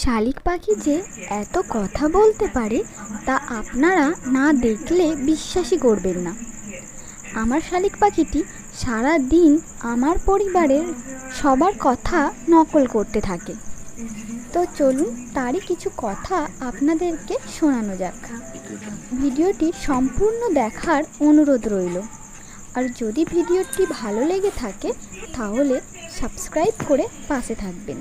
শালিক পাখি যে এত কথা বলতে পারে তা আপনারা না দেখলে বিশ্বাসই করবেন না। আমার শালিক পাখিটি সারা দিন আমার পরিবারের সবার কথা নকল করতে থাকে। তো চলুন তারই কিছু কথা আপনাদেরকে শোনানো যাক। ভিডিওটি সম্পূর্ণ দেখার অনুরোধ রইল। আর যদি ভিডিওটি ভালো লেগে থাকে, তাহলে সাবস্ক্রাইব করে পাশে থাকবেন?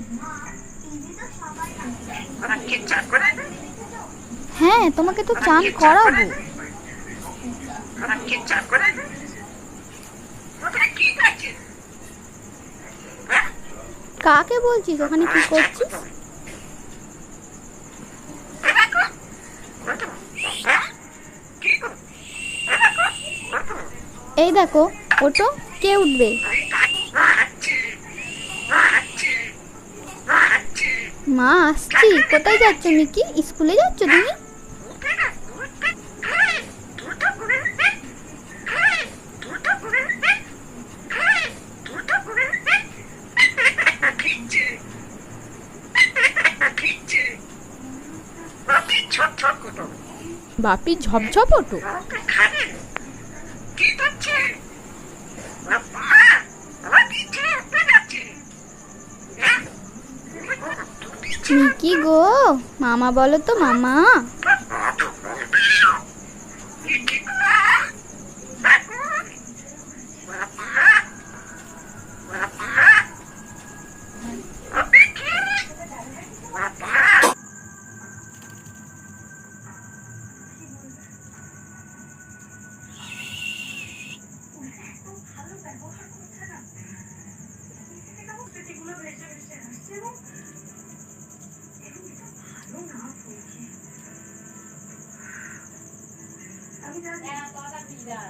হ্যাঁ তোমাকে তো চান করাবো? কাকে বলছিস? ওখানে কি করছিস? এই দেখো, ওটো কে উঠবে? মা আসছি। কোথায় যাচ্ছ মিকি স্কুলে যাচ্ছ তুমি? উঠে না, উঠে। হ্যাঁ, দুটো করে দে। হ্যাঁ, দুটো করে দে। হ্যাঁ, দুটো করে দে। খিচ্ছে। খিচ্ছে। বাকি ছোট ছোটগুলো। বাপি ঝপঝপ ওটো ওকে খাবে। কি করছে? বাবা, আমার নিচে উঠে যাচ্ছে। হ্যাঁ? মিকি গো? মামা বলো তো মামা। Thế nên.